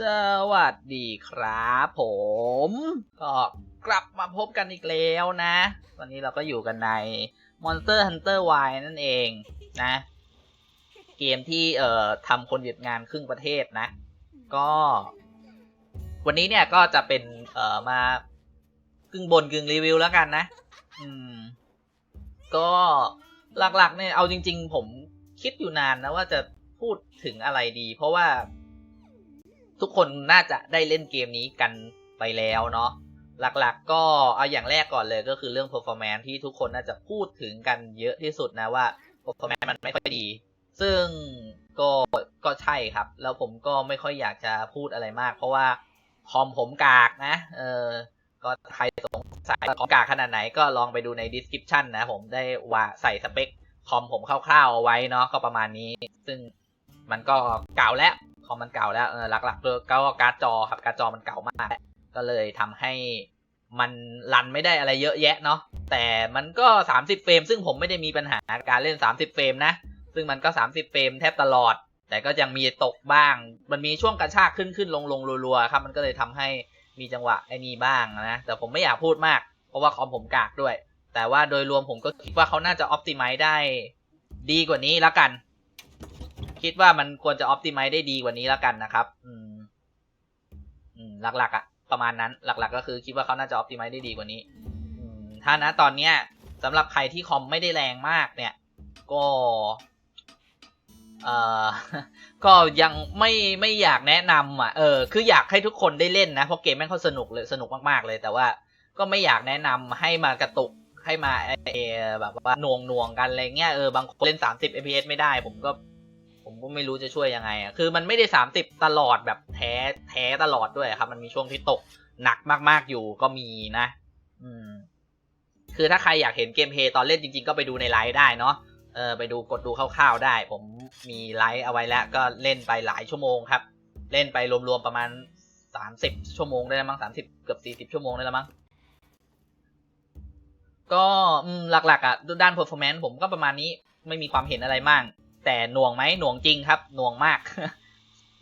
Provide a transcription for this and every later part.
สวัสดีครับผม ก็กลับมาพบกันอีกแล้วนะ วันนี้เราก็อยู่กันใน Monster Hunter Y นั่นเองนะ เกมที่เอ่อทำคนหยุดงานครึ่งประเทศนะ ก็ วันนี้เนี่ยก็จะเป็นเอ่อมากึ่งบนกึ่งรีวิวแล้วกันนะ อืม ก็หลักๆเนี่ยเอาจริง ๆ ผมคิดอยู่นานนะว่าจะพูดถึงอะไรดี เพราะว่า ทุกคนน่าจะได้เล่นเกมนี้กันไปแล้วเนาะหลักๆก็เอาอย่างแรกก่อนเลยก็คือเรื่อง performance ที่ทุกคนน่าจะพูดถึงกันเยอะที่สุดนะว่า performance มันไม่ค่อยดี ซึ่งก็ก็ใช่ครับ แล้วผมก็ไม่ค่อยอยากจะพูดอะไรมาก เพราะว่าคอมผมกากนะ เออก็ใครสงสัยคอมกากขนาดไหนก็ลองไปดูใน description นะ ผมได้ว่าใส่สเปคคอมผมคร่าวๆเอาไว้เนาะก็ประมาณนี้ ซึ่งมันก็เก่าแล้ว คอมมันเก่าแล้วหลักๆเลยก็การ์ดจอครับการ์ดจอมันเก่ามาก ก็เลยทำให้มันรันไม่ได้อะไรเยอะแยะเนาะแต่มันก็ 30 เฟรม ซึ่งผมไม่ได้มีปัญหาการเล่น 30 เฟรมนะ ซึ่งมันก็ 30 เฟรมแทบตลอด แต่ก็ยังมีตกบ้าง มันมีช่วงกระชากขึ้นขึ้นลงลงรัวๆครับ มันก็เลยทำให้มีจังหวะไอ้นี้บ้างนะ แต่ผมไม่อยากพูดมาก เพราะว่าคอมผมกากด้วย แต่ว่าโดยรวมผมก็คิดว่าเขาน่าจะอ p ติ i z e ได้ ดีกว่านี้แล้วกัน คิดว่ามันควรจะอ p ติ i z e ได้ดีกว่านี้แล้วกันนะครับ อืมอืมหลักๆอะประมาณนั้นหลัก ๆ ก็คือคิดว่าเขาน่าจะอ p ติ i z e ได้ดีกว่านี้ถ้านะตอนเนี้ยสำหรับใครที่คอมไม่ได้แรงมากเนี่ย ก็เอ่อก็ยังไม่ไม่อยากแนะนำอะเออคืออยากให้ทุกคนได้เล่นนะเพราะเกมแม่งเขาสนุกเลยสนุกมากๆเลย แต่ว่าก็ไม่อยากแนะนำให้มากระตุกให้มาเออแบบว่าหน่วงหน่วงกันอะไรเงี้ยเออบางคนเล่น 30 fps ไม่ได้ ผมก็ ผมก็ไม่รู้จะช่วยยังไงอะคือมันไม่ได้ 30 ตลอดแบบแท้แท้ตลอดด้วยครับ มันมีช่วงที่ตกหนักมากๆอยู่ก็มีนะ อืม คือถ้าใครอยากเห็นเกมเพย์ตอนเล่นจริง ๆ ก็ไปดูในไลฟ์ได้เนาะเออไปดูกดดูคร่าวๆได้ ผมมีไลฟ์เอาไว้แล้วก็เล่นไปหลายชั่วโมงครับ เล่นไปรวมๆประมาณสามสิบชั่วโมงได้แล้วมั้งสามสิบเกือบสี่สิบชั่วโมงได้แล้วมั้งก็อืมหลักๆอะด้าน performance ผมก็ประมาณนี้ไม่มีความเห็นอะไรมาก แต่หน่วงไหมหน่วงจริงครับหน่วงมาก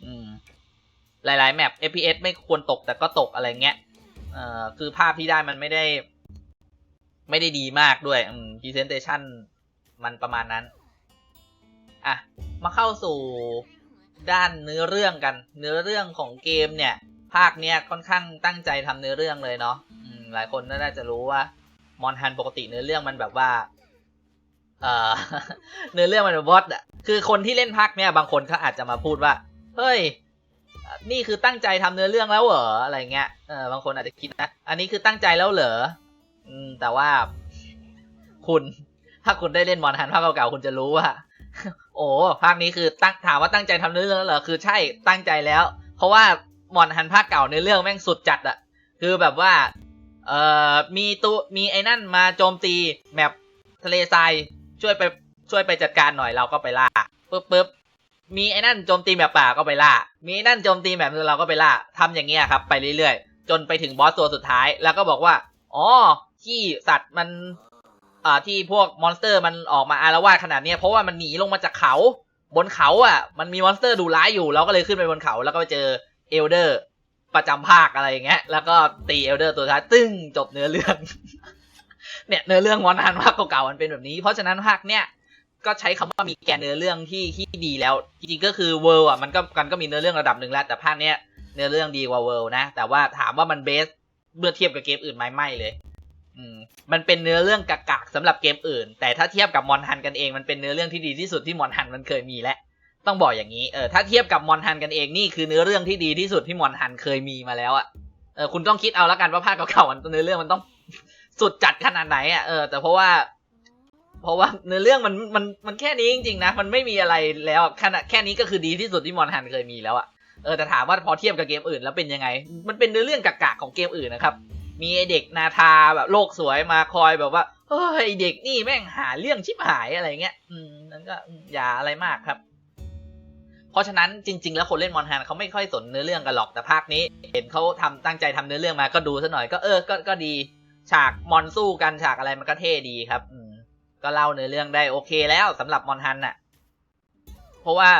อืมหลาย ๆ แมป FPS ไม่ควรตกแต่ก็ตกอะไรเงี้ยเอ่อคือภาพที่ได้มันไม่ได้ ไม่ได้ดีมากด้วยอืม presentation มันประมาณนั้น อะ มาเข้าสู่ด้านเนื้อเรื่องกัน เนื้อเรื่องของเกมเนี่ย ภาคเนี้ยค่อนข้างตั้งใจทำเนื้อเรื่องเลยเนาะหลายคนน่าจะรู้ว่ามอนฮันปกติเนื้อเรื่องมันแบบว่า เอ่อ เนื้อเรื่องมันแบบวอตอะ คือคนที่เล่นภาคเนี้ยบางคนเขาอาจจะมาพูดว่า เฮ้ย นี่คือตั้งใจทำเนื้อเรื่องแล้วเหรออะไรเงี้ย เออบางคนอาจจะคิดนะ อันนี้คือตั้งใจแล้วเหรอ อืม แต่ว่าคุณถ้าคุณได้เล่นมอนฮันภาคเก่าๆคุณจะรู้ว่า โอ้ภาคนี้คือตั้งถามว่าตั้งใจทำเนื้อเรื่องแล้วเหรอคือใช่ตั้งใจแล้ว เพราะว่ามอนฮันภาคเก่าในอเรื่องแม่งสุดจัดอะคือแบบว่า เอ่อมีตัวมีไอ้นั่นมาโจมตีแมปทะเลทรายช่วยไปช่วยไปจัดการหน่อยเราก็ไปล่า ปึ๊บปึ๊บมีไอ้นั่นโจมตีแบบป่าก็ไปล่า มีไอ้นั่นโจมตีแบบเราก็ไปล่าทำอย่างเงี้ยครับ ไปเรื่อยๆ จนไปถึงบอสตัวสุดท้าย แล้วก็บอกว่า อ๋อ ที่สัตว์มัน อ่า ที่พวกมอนสเตอร์มันออกมาอารวาสขนาดเนี้ยเพราะว่ามันหนีลงมาจากเขา บนเขาอะ มันมีมอนสเตอร์ดูร้ายอยู่ เราก็เลยขึ้นไปบนเขา แล้วก็ไปเจอเอลเดอร์ ประจำภาคอะไรอย่างเงี้ย แล้วก็ตีเอลเดอร์ตัวท้าย ตึ้งจบเนื้อเรื่อง เนี่ยเนื้อเรื่องมอนฮันภาคเก่าๆมันเป็นแบบนี้ เพราะฉะนั้นภาคเนี้ย ก็ใช้คำว่ามีแกนเนื้อเรื่องที่ที่ดีแล้ว จริงๆก็คือเวิร์อะมันก็กันก็มีเนื้อเรื่องระดับหนึ่งแล้ว แต่ภาคเนี้ยเนื้อเรื่องดีกว่าเวิร์นะ แต่ว่าถามว่ามันเบสเมื่อเทียบกับเกมอื่นไหมไม่เลย อืมมันเป็นเนื้อเรื่องกากๆสำหรับเกมอื่น แต่ถ้าเทียบกับมอนฮันกันเองมันเป็นเนื้อเรื่องที่ดีที่สุดที่มอนฮันมันเคยมีแล้วต้องบอกอย่างนี้เออถ้าเทียบกับมอนฮันกันเองนี่คือเนื้อเรื่องที่ดีที่สุดที่มอนฮันเคยมีมาแล้วอะเออคุณต้องคิดเอาแล้วกันว่าภาคเก่าๆมันเนื้อเรื่องมันต้องสุดจัดขนาดไหนอะเออแต่เพราะว่า เพราะว่าเนื้อเรื่องมันมันมันแค่นี้จริงๆนะ มันไม่มีอะไรแล้วขนาดแค่นี้ก็คือดีที่สุดที่มอนฮันเคยมีแล้วอะเออแต่ถามว่าพอเทียบกับเกมอื่นแล้วเป็นยังไง มันเป็นเนื้อเรื่องกากๆของเกมอื่นนะครับ มีไอเด็กนาทาแบบโลกสวยมาคอยแบบว่าเฮ้ยเด็กนี่แม่งหาเรื่องชิบหายอะไรเงี้ย อืมนั่นก็อย่าอะไรมากครับ เพราะฉะนั้นจริง ๆ แล้วคนเล่นมอนฮันเขาไม่ค่อยสนเนื้อเรื่องกันหรอกแต่ภาคนี้ เห็นเขาทำตั้งใจทำเนื้อเรื่องมาก็ดูซะหน่อยก็เออก็ก็ดี ฉากมอนสู้กันฉากอะไรมันก็เท่ดีครับอืม ก็เล่าเนื้อเรื่องได้โอเคแล้วสำหรับมอนฮันน่ะ เพราะว่า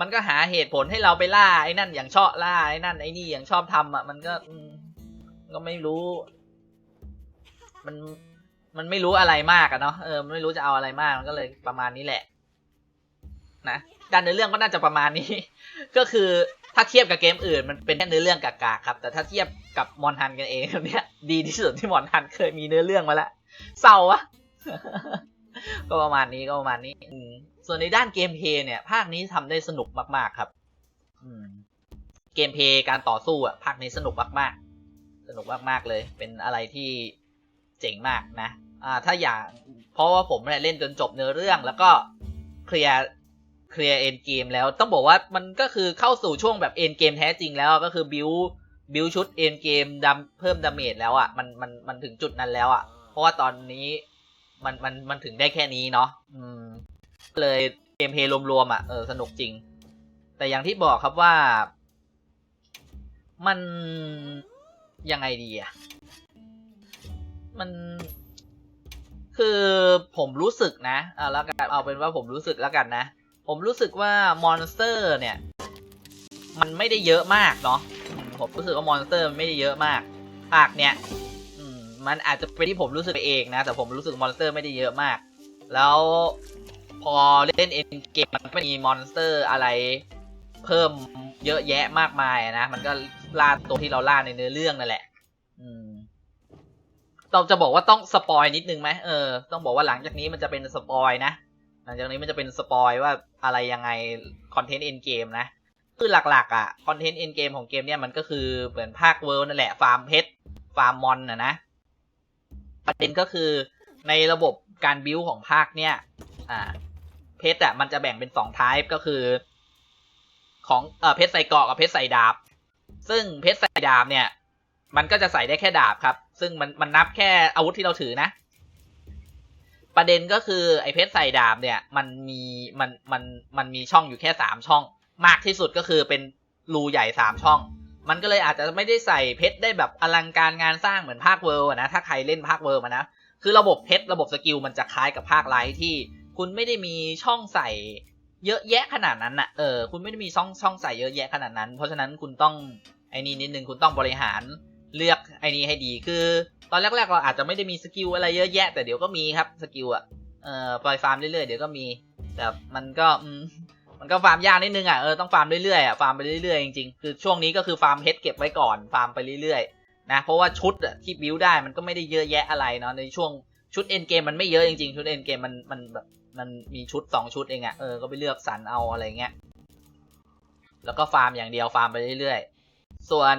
มันก็หาเหตุผลให้เราไปล่าไอ้นั่นอย่างชอบล่าไอ้นั่นไอ้นี่อย่างชอบทำอะ มันก็ก็ไม่รู้ มันมันไม่รู้อะไรมากอะเนาะเออมไม่รู้จะเอาอะไรมากมันก็เลยประมาณนี้แหละ นะด้านเนื้อเรื่องก็น่าจะประมาณนี้ ก็คือถ้าเทียบกับเกมอื่นมันเป็นแค่เนื้อเรื่องกากๆครับ แต่ถ้าเทียบกับมอนฮันกันเองเนี่ยดีที่สุดที่มอนฮันเคยมีเนื้อเรื่องมาแล้วเศร้าวะ ก็ประมาณนี้ก็ประมาณนี้ส่วนในด้านเกมเพลย์เนี่ย ภาคนี้ทำได้สนุกมากๆครับเกมเพลย์การต่อสู้อะภาคนี้สนุกมากๆ สนุกมากๆเลย เป็นอะไรที่เจ๋งมากนะอ่าถ้าอยางเพราะว่าผมเนี่ยเล่นจนจบเนื้อเรื่อง แล้วก็เคลียร์เคลียร์เอ็นเกมแล้วต้องบอกว่ามันก็คือเข้าสู่ช่วงแบบเอ็นเกมแท้จริงแล้วก็คือบิวบิวชุดเอ็นเกมดำเพิ่มดาเมจแล้วอะมันมันมันถึงจุดนั้นแล้วอะเพราะว่าตอนนี้ มันมันมันถึงได้แค่นี้เนาะอืมเลยเกมเพลย์รวมๆอะเออสนุกจริง แต่อย่างที่บอกครับว่า มันยังไงดีอะมันคือผมรู้สึกนะเอาแล้วกันเอาเป็นว่าผมรู้สึกแล้วกันนะ ผมรู้สึกว่ามอนสเตอร์เนี่ย มันไม่ได้เยอะมากเนาะผมรู้สึกว่ามอนสเตอร์มันไม่ได้เยอะมากภาคเนี้ย มันอาจจะเป็นที่ผมรู้สึกเองนะ แต่ผมรู้สึกมอนสเตอร์ไม่ได้เยอะมาก แล้วพอเล่นเอ็นเกมมันก็มีมอนสเตอร์อะไรเพิ่มเยอะแยะมากมายนะ มันก็ล่าตัวที่เราล่าในเนื้อเรื่องนั่นแหละ อืมต้องจะบอกว่าต้องสปอยนิดนึงไหมเออ ต้องบอกว่าหลังจากนี้มันจะเป็นสปอยนะ หลังจากนี้มันจะเป็นสปอยว่าอะไรยังไงคอนเทนต์เอ็นเกมนะ คือหลักๆ อะ คอนเทนต์เอ็นเกมของเกมเนี่ยมันก็คือเหมือนภาคเวิลด์นั่นแหละ ฟาร์มเพชร ฟาร์มมอนนะนะ ประเด็นก็คือในระบบการบิวของภาคเนี่ย อ่า เพชรอะมันจะแบ่งเป็นสองไทป์ก็คือ ของเอ่อเพชรใส่เกาะกับเพชรใส่ดาบ ซึ่งเพชรใส่ดาบเนี่ย มันก็จะใส่ได้แค่ดาบครับ ซึ่งมันมันนับแค่อาวุธที่เราถือนะ ประเด็นก็คือไอ้เพชรใส่ดาบเนี่ย มันมีมันมันมันมีช่องอยู่แค่สามช่อง มากที่สุดก็คือเป็นรูใหญ่สามช่อง มันก็เลยอาจจะไม่ได้ใส่เพชรได้แบบอลังการงานสร้างเหมือนภาคเวิร์นะถ้าใครเล่นภาคเวิร์มานะคือระบบเพชรระบบสกิลมันจะคล้ายกับภาคไลท์ที่คุณไม่ได้มีช่องใส่เยอะแยะขนาดนั้นน่ะเออคุณไม่ได้มีช่องช่องใส่เยอะแยะขนาดนั้น เพราะฉะนั้นคุณต้องไอ้นี่นิดนึงคุณต้องบริหารเลือกไอ้นี่ให้ดีคือ ตอนแรกๆเราอาจจะไม่ได้มีสกิลอะไรเยอะแยะแต่เดี๋ยวก็มีครับสกิลอะเออปล่อยฟาร์มเรื่อยๆเดี๋ยวก็มีแต่มันก็อื มันก็ฟาร์มยากนิดนึงอะเออต้องฟาร์มเรื่อยๆอะฟาร์มไปเรื่อยๆจริงๆคือช่วงนี้ก็คือฟาร์มเพชรเก็บไว้ก่อนฟาร์มไปเรื่อยๆนะเพราะว่าชุดอะที่บิวได้มันก็ไม่ได้เยอะแยะอะไรเนาะในช่วงชุดเอ็นเกมมันไม่เยอะจริงๆชุดเอ็นเกมมันมันแบบมันมีชุดสองชุดเองอะ่ะเออก็ไปเลือกสรรเอาอะไรเงี้ยแล้วก็ฟาร์มอย่างเดียวฟาร์มไปเรื่อยๆ ส่วน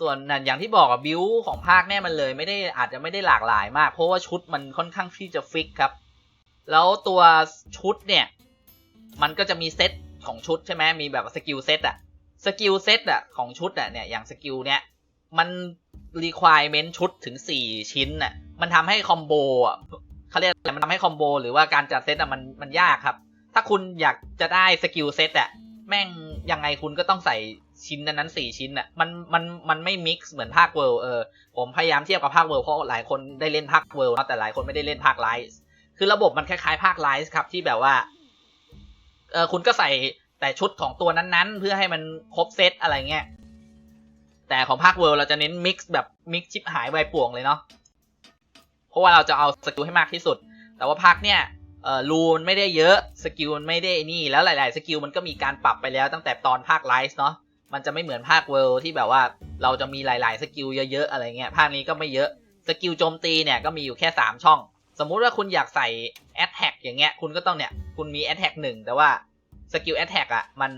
ส่วนนั่นอย่างที่บอกอะบิวของภาคเนี่ยมันเลย ไม่ได้อาจจะไม่ได้หลากหลายมาก เพราะว่าชุดมันค่อนข้างที่จะฟิกครับ แล้วตัวชุดเนี่ย มันก็จะมีเซตของชุดใช่ไหมมีแบบสกิลเซตอะสกิลเซตอะของชุดอะเนี่ยอย่างสกิลเนี่ยมัน requirement ชุดถึงสี่ชิ้นน่ะ มันทำให้คอมโบอะเขาเรียกอะไร มันทำให้คอมโบหรือว่าการจัดเซตอะมันมันยากครับ ถ้าคุณอยากจะได้สกิลเซตอะ แม่งยังไงคุณก็ต้องใส่ชิ้นนั้นๆสี่ชิ้นอะ มันมันมันไม่มิกซ์เหมือนภาคเวิลด์เออ ผมพยายามเทียบกับภาคเวิลด์เพราะหลายคนได้เล่นภาคเวิลด์แต่หลายคนไม่ได้เล่นภาคไลท์ คือระบบมันคล้ายๆภาคไลท์ครับที่แบบว่าเออคุณก็ใส่แต่ชุดของตัวนั้นๆ เพื่อให้มันครบเซตอะไรเงี้ยแต่ของภาคเวิร์เราจะเน้นมิกซ์แบบมิกซ์ชิปหายไวป่วงเลยเนาะเพราะว่าเราจะเอาสกิลให้มากที่สุด แต่ว่าภาคเนี่ยเออรูมันไม่ได้เยอะสกิลมันไม่ได้นี่ แล้วหลายๆสกิลมันก็มีการปรับไปแล้วตั้งแต่ตอนภาคไลฟ์เนาะมันจะไม่เหมือนภาคเวิร์ที่แบบว่าเราจะมีหลาย ๆ สกิลเยอะๆอะไรเงี้ยภาคนี้ก็ไม่เยอะสกิลโจมตีเนี่ยก็มีอยู่แค่ 3 ช่อง สมมุติว่าคุณอยากใส่แอ t แท็กอย่างเงี้ย คุณก็ต้องเนี่ย คุณมีแอ t แท็กหนึ่งแต่ว่าสกิลแอ t แท็กอะ มัน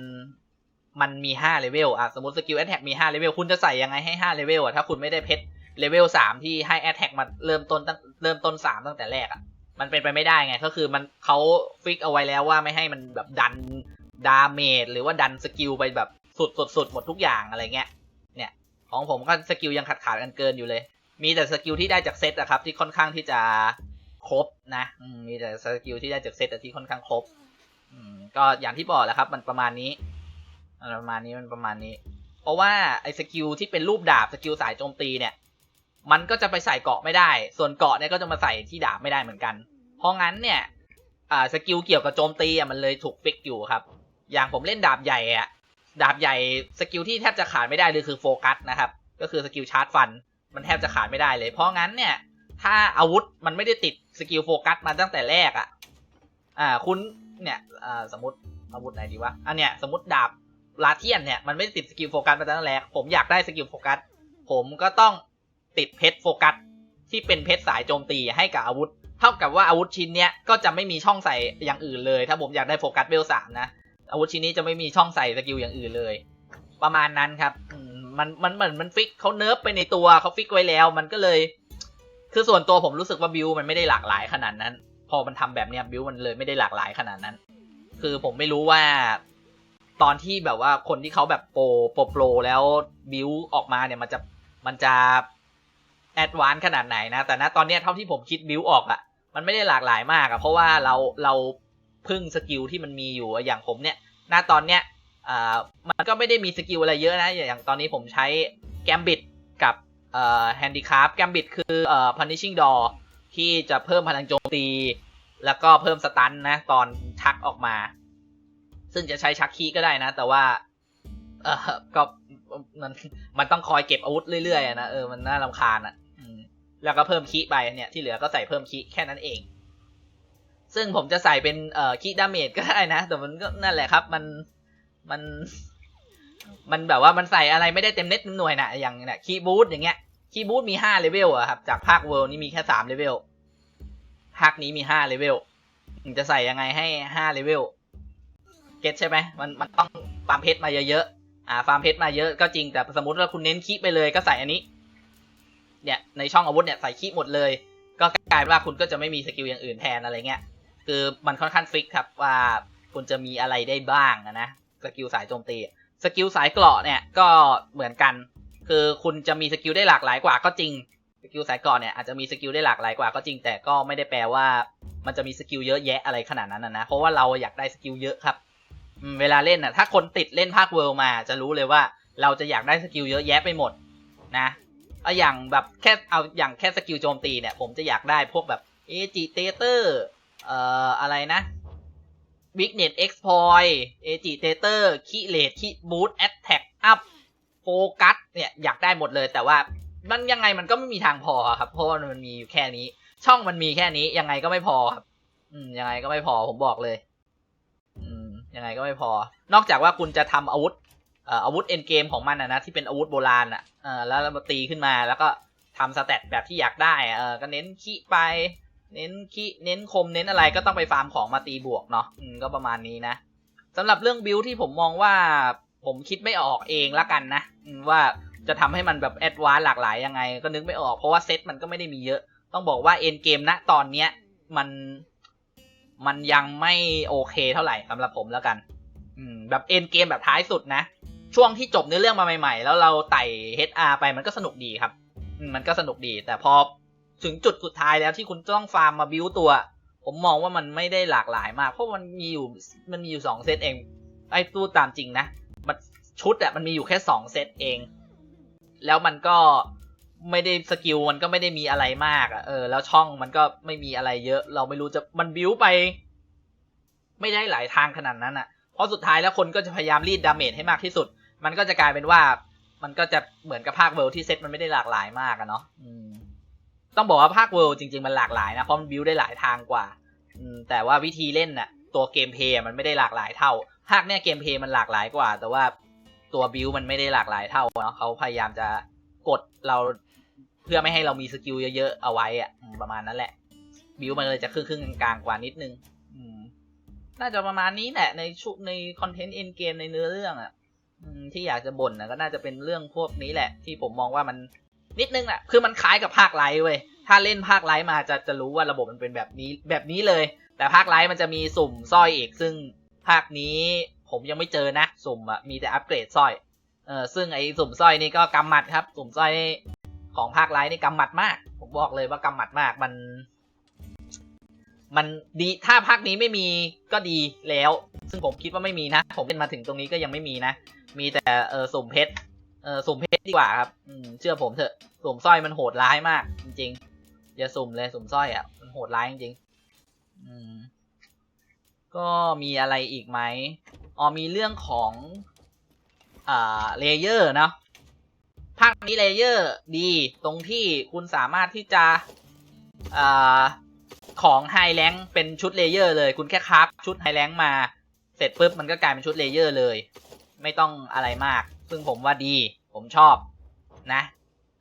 มันมี5เลเวลอะ สมมติสกิลแอ t แท็กมี5เลเวล คุณจะใส่ยังไงให้5เลเวลอะ ถ้าคุณไม่ได้เพชรเลเวล3ที่ให้แอ t แท็กมาเริ่มต้นตั้งเริ่มต้น3ตั้งแต่แรกอะ มันเป็นไปไม่ได้ไง ก็คือมันเขาฟิกเอาไว้แล้วว่าไม่ให้มันแบบดันดาเมจหรือว่าดันสกิลไปแบบสุดสุดสุดหมดทุกอย่างอะไรเงี้ย เนี่ย ของผมก็สกิลยังขาดขาดกันเกินอยู่เลย มีแต่สกิลที่ได้จากเซตอะครับที่ค่อนข้างที่จะ ครบนะมีแต่สกิลที่ได้จากเซตอะที่ค่อนข้างครบก็อย่างที่บอกแหละครับ มันประมาณนี้มันประมาณนี้มันประมาณนี้ เพราะว่าไอ้สกิลที่เป็นรูปดาบสกิลสายโจมตีเนี่ย มันก็จะไปใส่เกาะไม่ได้ ส่วนเกาะเนี่ยก็จะมาใส่ที่ดาบไม่ได้เหมือนกัน เพราะงั้นเนี่ยสกิลเกี่ยวกับโจมตีอะมันเลยถูกฟิกอยู่ครับ อย่างผมเล่นดาบใหญ่อะดาบใหญ่สกิลที่แทบจะขาดไม่ได้เลยคือโฟกัสนะครับ ก็คือสกิลชาร์จฟัน มันแทบจะขาดไม่ได้เลย เพราะงั้นเนี่ย ถ้าอาวุธมันไม่ได้ติดสกิลโฟกัสมาตั้งแต่แรกอะ อ่า คุณเนี่ยอ่าสมมติอาวุธไหนดีวะ อันเนี้ยสมมติดาบลาเทียนเนี่ยมันไม่ได้ติดสกิลโฟกัสมาตั้งแต่แรก ผมอยากได้สกิลโฟกัส ผมก็ต้องติดเพชรโฟกัสที่เป็นเพชรสายโจมตีให้กับอาวุธ เท่ากับว่าอาวุธชิ้นเนี้ยก็จะไม่มีช่องใส่อย่างอื่นเลย ถ้าผมอยากได้โฟกัสเวลสามนะ อาวุธชิ้นนี้จะไม่มีช่องใส่สกิลอย่างอื่นเลย ประมาณนั้นครับมมันมันเหมือนมันฟิกเขาเนิร์ฟไปในตัวเขาฟิกไว้แล้ว มันก็เลย คือส่วนตัวผมรู้สึกว่าบิวมันไม่ได้หลากหลายขนาดนั้น พอมันทำแบบเนี้ยบิวมันเลยไม่ได้หลากหลายขนาดนั้น คือผมไม่รู้ว่า ตอนที่แบบว่าคนที่เขาแบบโปรโปรโปรแล้วบิวออกมาเนี่ยมันจะมันจะแอดวานซ์ขนาดไหนนะ แต่ณตอนเนี้ยเท่าที่ผมคิดบิวออกอะมันไม่ได้หลากหลายมากอะเพราะว่าเราเราพึ่งสกิลที่มันมีอยู่อย่างผมเนี่ยณตอนเนี้ยอ่ามันก็ไม่ได้มีสกิลอะไรเยอะนะ อย่างตอนนี้ผมใช้แกมบิดกับ เอ่อแฮนดิคาร์แกมบิดคือเอ่อ punishing door ที่จะเพิ่มพลังโจมตี แล้วก็เพิ่มสตันนะ ตอนชักออกมา ซึ่งจะใช้ชักคีก็ได้นะ แต่ว่า เออก็มันมันต้องคอยเก็บอาวุธเรื่อยๆนะเออมันน่ารำคาญอะแล้วก็เพิ่มคีไปเนี่ยที่เหลือก็ใส่เพิ่มคีแค่นั้นเอง ซึ่งผมจะใส่เป็นเอ่อคีดาเมจก็ได้นะ แต่มันก็นั่นแหละครับ มันมัน มันแบบว่ามันใส่อะไรไม่ได้เต็มเน็ตหน่วยนะอย่างเนี่ยคีบูทอย่างเงี้ย คีย์บูทมีห้าเลเวลอะครับ จากภาคเวิลด์นี่มีแค่สามเลเวล ภาคนี้มีห้าเลเวลจะใส่ยังไงให้ห้าเลเวล เก็ตใช่ไหมมันมันต้องฟาร์มเพชรมาเยอะๆ อ่า ฟาร์มเพชรมาเยอะก็จริง แต่สมมติว่าคุณเน้นคีไปเลยก็ใส่อันนี้ เนี่ย ในช่องอาวุธเนี่ยใส่คีหมดเลย ก็กลายเป็นว่าคุณก็จะไม่มีสกิลอย่างอื่นแทนอะไรเงี้ย คือมันค่อนข้างฟิกครับว่าคุณจะมีอะไรได้บ้างนะ สกิลสายโจมตี สกิลสายเกราะเนี่ยก็เหมือนกัน คือคุณจะมีสกิลได้หลากหลายกว่าก็จริงสกิลสายกราะเนี่ยอาจจะมีสกิลได้หลากหลายกว่าก็จริง แต่ก็ไม่ได้แปลว่า มันจะมีสกิลเยอะแยะอะไรขนาดนั้นนะเพราะว่าเราอยากได้สกิลเยอะครับเวลาเล่นอะถ้าคนติดเล่นภาคเวิลด์มาจะรู้เลยว่าเราจะอยากได้สกิลเยอะแยะไปหมดนะเอาอย่างแบบแค่เอาอย่างแค่สกิลโจมตีเนี่ย ผมจะอยากได้พวกแบบเอจิเตเตอร์เอ่ออะไรนะวิกเน็ตเอ็กซ์พอยเอจิเตเตอร์คีเลดคีบูทแอตแทกอัพ โฟกัสเนี่ยอยากได้หมดเลย แต่ว่ามันยังไงมันก็ไม่มีทางพอครับ เพราะว่ามันมีอยู่แค่นี้ ช่องมันมีแค่นี้ยังไงก็ไม่พอครับ อืม ยังไงก็ไม่พอผมบอกเลย อืม ยังไงก็ไม่พอ นอกจากว่าคุณจะทำอาวุธอาวุธเอ็นเกมของมันนะนะที่เป็นอาวุธโบราณอะแล้วมาตีขึ้นมาแล้วก็ทำสเตตแบบที่อยากได้เออก็เน้นขี้ไป เน้นขี้เน้นคมเน้นอะไรก็ต้องไปฟาร์มของมาตีบวกเนาะก็ประมาณนี้นะสำหรับเรื่องบิลที่ผมมองว่า ผมคิดไม่ออกเองละกันนะว่าจะทำให้มันแบบแอดวานซ์หลากหลายยังไง ก็นึกไม่ออกเพราะว่าเซตมันก็ไม่ได้มีเยอะ ต้องบอกว่าเอ็นเกมนะตอนเนี้ยมันมันยังไม่โอเคเท่าไหร่สำหรับผมแล้วกัน อืม แบบเอ็นเกมแบบท้ายสุดนะ ช่วงที่จบเนื้อเรื่องมาใหม่ๆ แล้วเราไต่ HR ไปมันก็สนุกดีครับ มันก็สนุกดี แต่พอถึงจุดสุดท้ายแล้วที่คุณต้องฟาร์มมาบิวตัว ผมมองว่ามันไม่ได้หลากหลายมาก เพราะมันมีอยู่มันมีอยู่สองเซตเอง ไอ้ตู้ตามจริงนะ ชุดอะมันมีอยู่แค่สองเซตเอง แล้วมันก็ไม่ได้สกิลมันก็ไม่ได้มีอะไรมากอะเออ แล้วช่องมันก็ไม่มีอะไรเยอะ เราไม่รู้จะมันบิวไป ไม่ได้หลายทางขนาดนั้นอะเพราะสุดท้ายแล้วคนก็จะพยายามรีดดาเมจให้มากที่สุด มันก็จะกลายเป็นว่า มันก็จะเหมือนกับภาคเวิลด์ที่เซตมันไม่ได้หลากหลายมากอะเนาะต้องบอกว่าภาคเวิลด์จริง ๆ มันหลากหลายนะเพราะมันบิวได้หลายทางกว่าแต่ว่าวิธีเล่นน่ะ ตัวเกมเพย์มันไม่ได้หลากหลายเท่าภาคเนี้ยเกมเพย์มันหลากหลายกว่า แต่ว่า ตัวบิวมันไม่ได้หลากหลายเท่าเนาะเขาพยายามจะกดเราเพื่อไม่ให้เรามีสกิลเยอะๆเอาไว้อะประมาณนั้นแหละ บิวมันเลยจะครึ่งครึ่งๆกลางๆกว่านิดนึงน่าจะประมาณนี้แหละ ในชุในคอนเทนต์เอ็นเกมในเนื้อเรื่องอะอืมที่อยากจะบ่นนะก็น่าจะเป็นเรื่องพวกนี้แหละ ที่ผมมองว่ามันนิดนึงแหละคือมันคล้ายกับภาคไลท์เว้ยถ้าเล่นภาคไลท์มาจะจะรู้ว่าระบบมันเป็นแบบนี้แบบนี้เลย แต่ภาคไลท์มันจะมีสุ่มสร้อยอีกซึ่งภาคนี้ ผมยังไม่เจอนะ สุ่มอะมีแต่อัปเกรดสร้อย เออซึ่งไอ้สุ่มสร้อยนี่ก็กำหมัดครับ สุ่มสร้อยของภาคไลท์นี่กำหมัดมาก ผมบอกเลยว่ากำหมัดมากมัน มันดีถ้าภาคนี้ไม่มีก็ดีแล้ว ซึ่งผมคิดว่าไม่มีนะ ผมเล่นมาถึงตรงนี้ก็ยังไม่มีนะ มีแต่เออสุ่มเพชรเออสุ่มเพชรดีกว่าครับอืมเชื่อผมเถอะสุ่มสร้อยมันโหดร้ายมาก จริงๆอย่าสุ่มเลยสุ่มสร้อยอะมันโหดร้ายจริงๆอืมก็มีอะไรอีกไหม อ๋อมีเรื่องของอ่าเลเยอร์เนาะภาคนี้เลเยอร์ดีตรงที่คุณสามารถที่จะอ่าของไฮแลงเป็นชุดเลเยอร์เลย คุณแค่คราฟชุดไฮแลงมา เสร็จปุ๊บมันก็กลายเป็นชุดเลเยอร์เลย ไม่ต้องอะไรมาก ซึ่งผมว่าดี ผมชอบนะ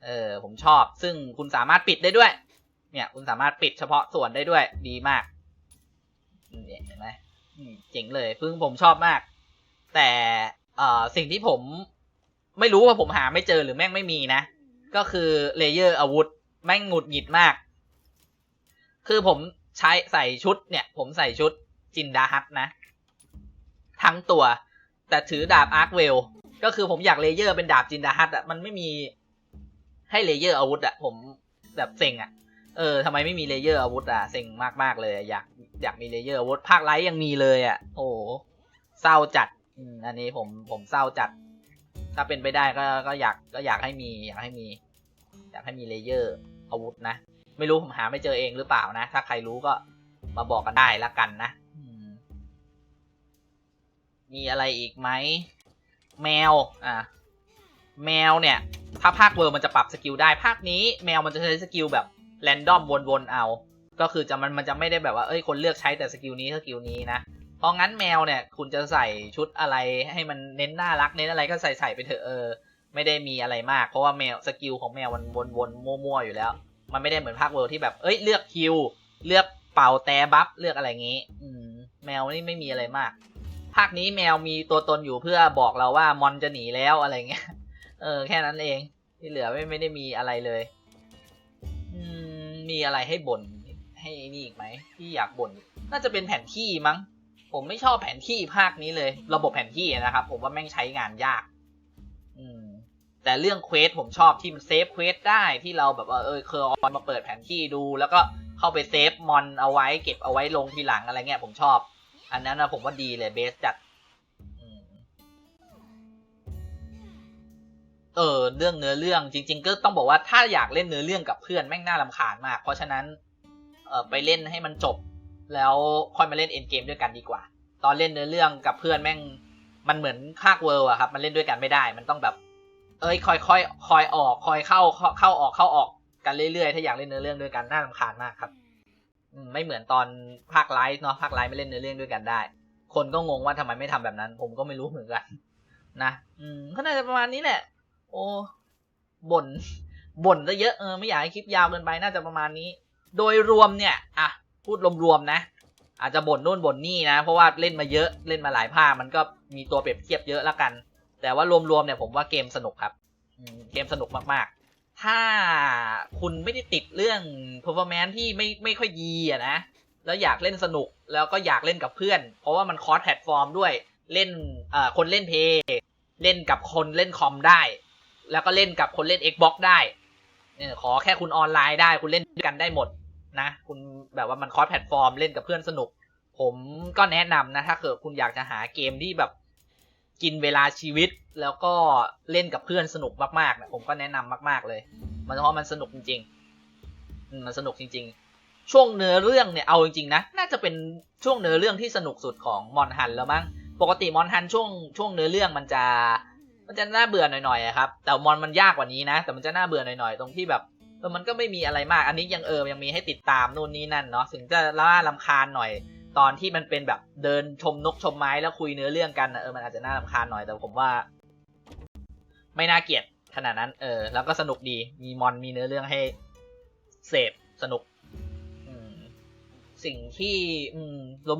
เออผมชอบ ซึ่งคุณสามารถปิดได้ด้วย เนี่ย คุณสามารถปิดเฉพาะส่วนได้ด้วยดีมากเห็นไหมอืมเจ๋งเลย ซึ่งผมชอบมาก แต่เอ่อสิ่งที่ผมไม่รู้ว่าผมหาไม่เจอหรือแม่งไม่มีนะ ก็คือเลเยอร์อาวุธ แม่งหงุดหงิดมาก คือผมใช้ใส่ชุดเนี่ย ผมใส่ชุดจินดาฮัตนะ ทั้งตัว แต่ถือดาบอาร์คเวล ก็คือผมอยากเลเยอร์เป็นดาบจินดาฮัตอะมันไม่มีให้เลเยอร์อาวุธอะผมแบบเซ็งอะเออทำไมไม่มีเลเยอร์อาวุธอะเซ็งมากมากๆเลย อยากอยากมีเลเยอร์อาวุธภาคไลท์ยังมีเลยอะโอ้เศร้าจัด อืมอันนี้ผมผมเศร้าจัด ถ้าเป็นไปได้ก็ก็อยากก็อยากให้มี อยากให้มี อยากให้มีเลเยอร์อาวุธนะ ไม่รู้ผมหาไม่เจอเองหรือเปล่านะ ถ้าใครรู้ก็มาบอกกันได้ละกันนะมมีอะไรอีกไหม แมว อะ แมวเนี่ย ถ้าภาคเวอร์มันจะปรับสกิลได้ ภาคนี้แมวมันจะใช้สกิลแบบแรนดอมวนๆเอา ก็คือจะมันมันจะไม่ได้แบบว่า เอ้ย คนเลือกใช้แต่สกิลนี้สกิลนี้นะ เพราะงั้นแมวเนี่ย คุณจะใส่ชุดอะไรให้มันเน้นน่ารักเน้นอะไรก็ใส่ใส่ไปเถอะเออ ไม่ได้มีอะไรมาก เพราะว่าแมวสกิลของแมวมันวนๆมั่วๆอยู่แล้ว มันไม่ได้เหมือนภาคเวิร์ที่แบบเอ้ยเลือกคิวเลือกเป่าแต่บัฟเลือกอะไรงี้ อืม แมวนี่ไม่มีอะไรมาก ภาคนี้แมวมีตัวตนอยู่เพื่อบอกเราว่ามอนจะหนีแล้วอะไรเงี้ย เออ แค่นั้นเอง ที่เหลือไม่ไม่ได้มีอะไรเลย อืม มีอะไรให้บ่นให้นี่อีกไหมที่อยากบ่นน่าจะเป็นแผนที่มั้ง ผมไม่ชอบแผนที่ภาคนี้เลย ระบบแผนที่นะครับ ผมว่าแม่งใช้งานยาก อืม แต่เรื่องเควสผมชอบที่มันเซฟเควสได้ที่เราแบบว่าเออเคยออนมาเปิดแผนที่ดู แล้วก็เข้าไปเซฟมอนเอาไว้ เก็บเอาไว้ลงทีหลังอะไรเงี้ยผมชอบ อันนั้นนะผมว่าดีเลยเบสจัดเออเรื่องเนื้อเรื่องจริง ๆ ก็ต้องบอกว่าถ้าอยากเล่นเนื้อเรื่องกับเพื่อนแม่งน่ารำคาญมาก เพราะฉะนั้น เออไปเล่นให้มันจบ แล้วค่อยมาเล่นเอ็นเกมด้วยกันดีกว่า ตอนเล่นเนื้อเรื่องกับเพื่อนแม่งมันเหมือนภาคเวิร์อะครับ มันเล่นด้วยกันไม่ได้ มันต้องแบบ เอ้ยคอยคอยคอยออกคอยเข้าเข้าออกเข้าออกกันเรื่อยๆ ถ้าอยากเล่นเนื้อเรื่องด้วยกันน่ารำคาญมากครับไม่เหมือนตอนภาคไลฟ์เนาะภาคไลฟ์ไม่เล่นเนื้อเรื่องด้วยกันได้ คนก็งงว่าทำไมไม่ทำแบบนั้น ผมก็ไม่รู้เหมือนกัน นะอืมก็น่าจะประมาณนี้แหละ โอ้บ่นบ่นซะเยอะเออไม่อยากให้คลิปยาวเกินไปน่าจะประมาณนี้ โดยรวมเนี่ย อะ พูดรวมๆนะ อาจจะบ่นนู่นบ่นนี่นะ เพราะว่าเล่นมาเยอะเล่นมาหลายภาคมันก็มีตัวเปรียบเทียบเยอะแล้วกัน แต่ว่ารวมๆเนี่ยผมว่าเกมสนุกครับเกมสนุกมากๆ ถ้าคุณไม่ได้ติดเรื่อง performance ที่ไม่ไม่ค่อยดีอะนะแล้วอยากเล่นสนุกแล้วก็อยากเล่นกับเพื่อน เพราะว่ามันคอร์สแพลตฟอร์มด้วยเล่นเอ่อคนเล่นเพย์เล่นกับคนเล่นคอมได้ แล้วก็เล่นกับคนเล่น Xbox ได้เนี่ยขอแค่คุณออนไลน์ได้คุณเล่นด้วยกันได้หมด นะ คุณแบบว่ามันคอร์สแพลตฟอร์มเล่นกับเพื่อนสนุก ผมก็แนะนำนะ ถ้าเกิดคุณอยากจะหาเกมที่แบบกินเวลาชีวิตแล้วก็เล่นกับเพื่อนสนุกมากๆนะผมก็แนะนำมาก ๆเลย มันเพราะมันสนุกจริงๆมันสนุกจริง ๆ ช่วงเนื้อเรื่องเนี่ยเอาจริงๆนะน่าจะเป็นช่วงเนื้อเรื่องที่สนุกสุดของมอนฮันแล้วมั้งปกติมอนฮันช่วงช่วงเนื้อเรื่องมันจะมันจะน่าเบื่อหน่อยๆครับ แต่มอนมันยากกว่านี้นะ แต่มันจะน่าเบื่อหน่อยๆ ตรงที่แบบ เออมันก็ไม่มีอะไรมาก อันนี้ยังเออยังมีให้ติดตามนู่นนี่นั่นเนาะถึงจะล่าลำคาญหน่อย ตอนที่มันเป็นแบบเดินชมนกชมไม้แล้วคุยเนื้อเรื่องกันนะเออมันอาจจะน่ารำคาญหน่อยแต่ผมว่า ไม่น่าเกลียดขนาดนั้น เออ แล้วก็สนุกดีมีมอนมีเนื้อเรื่องให้เสพสนุกสิ่งที่อืม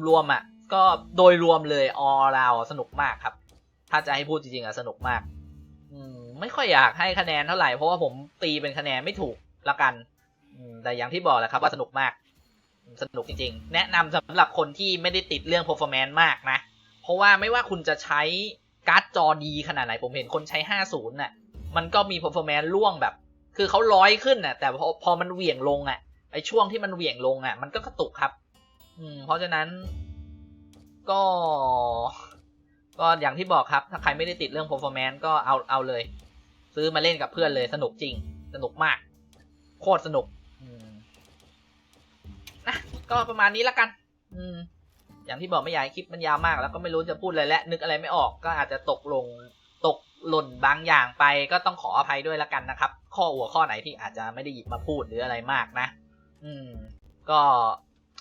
รวมๆอะ ก็โดยรวมเลยออราสนุกมากครับ ถ้าจะให้พูดจริงๆอะสนุกมาก อืม ไม่ค่อยอยากให้คะแนนเท่าไหร่เพราะว่าผมตีเป็นคะแนนไม่ถูก ละกันแต่อย่างที่บอกแหละครับว่าสนุกมาก สนุกจริงๆ แนะนำสำหรับคนที่ไม่ได้ติดเรื่อง performance มากนะ เพราะว่าไม่ว่าคุณจะใช้การ์ดจอดีขนาดไหน ผมเห็นคนใช้ 50น่ะ มันก็มี performance ร่วงแบบ คือเขาร้อยขึ้นน่ะ แต่พอพอมันเหวี่ยงลงอะ ไอช่วงที่มันเหวี่ยงลงอะ มันก็กระตุกครับ อืม เพราะฉะนั้น ก็ ก็อย่างที่บอกครับ ถ้าใครไม่ได้ติดเรื่อง performance ก็เอา เอาเลย ซื้อมาเล่นกับเพื่อนเลย สนุกจริง สนุกมาก โคตรสนุกอืมนะก็ประมาณนี้แล้วกัน อืม อย่างที่บอกไม่อยากให้คลิปมันยาวมาก แล้วก็ไม่รู้จะพูดอะไรและ นึกอะไรไม่ออกก็อาจจะตกลงตกหล่นบางอย่างไปก็ต้องขออภัยด้วยละกันนะครับ ข้อหัวข้อไหนที่อาจจะไม่ได้หยิบมาพูดหรืออะไรมากนะ อืม ก็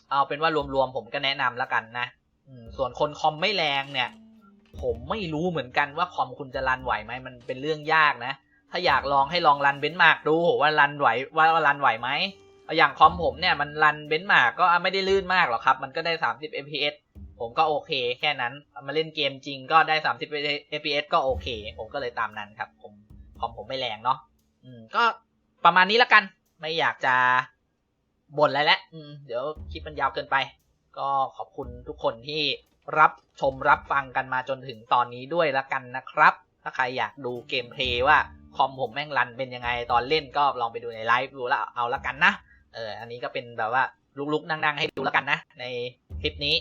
เอาเป็นว่ารวมๆผมก็แนะนำละกันนะอืมส่วนคนคอมไม่แรงเนี่ย ผมไม่รู้เหมือนกันว่าคอมคุณจะรันไหวไหมมันเป็นเรื่องยากนะ ถ้าอยากลองให้ลองรันเบนมาร์กดูว่ารันไหวว่ารันไหวไหมอย่างคอมผมเนี่ยมันรันเบนมาร์กก็ไม่ได้ลื่นมากหรอกครับ มันก็ได้ 30 fps ผมก็โอเคแค่นั้นมาเล่นเกมจริงก็ได้ 30 fps ก็โอเค ผมก็เลยตามนั้นครับ ผมคอมผมไม่แรงเนาะอืมก็ประมาณนี้ละกัน ไม่อยากจะบ่นอะไรแล้วเดี๋ยวคลิปมันยาวเกินไป ก็ขอบคุณทุกคนที่รับชมรับฟังกันมาจนถึงตอนนี้ด้วยละกันนะครับ ถ้าใครอยากดูเกมเพลย์ว่า คอมผมแม่งรันเป็นยังไงตอนเล่นก็ลองไปดูในไลฟ์ดูแล้วเอาละกันนะเอออันนี้ก็เป็นแบบว่าลุกๆนั่งๆให้ดูแล้วกันนะ ในคลิปนี้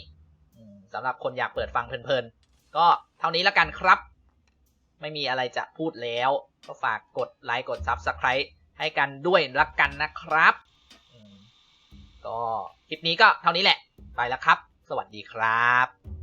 สำหรับคนอยากเปิดฟังเพลินๆ ก็เท่านี้ละกันครับ ไม่มีอะไรจะพูดแล้ว ก็ฝากกดไลค์กด Subscribe ให้กันด้วยละกันนะครับก็คลิปนี้ก็เท่านี้แหละ ไปแล้วครับ สวัสดีครับ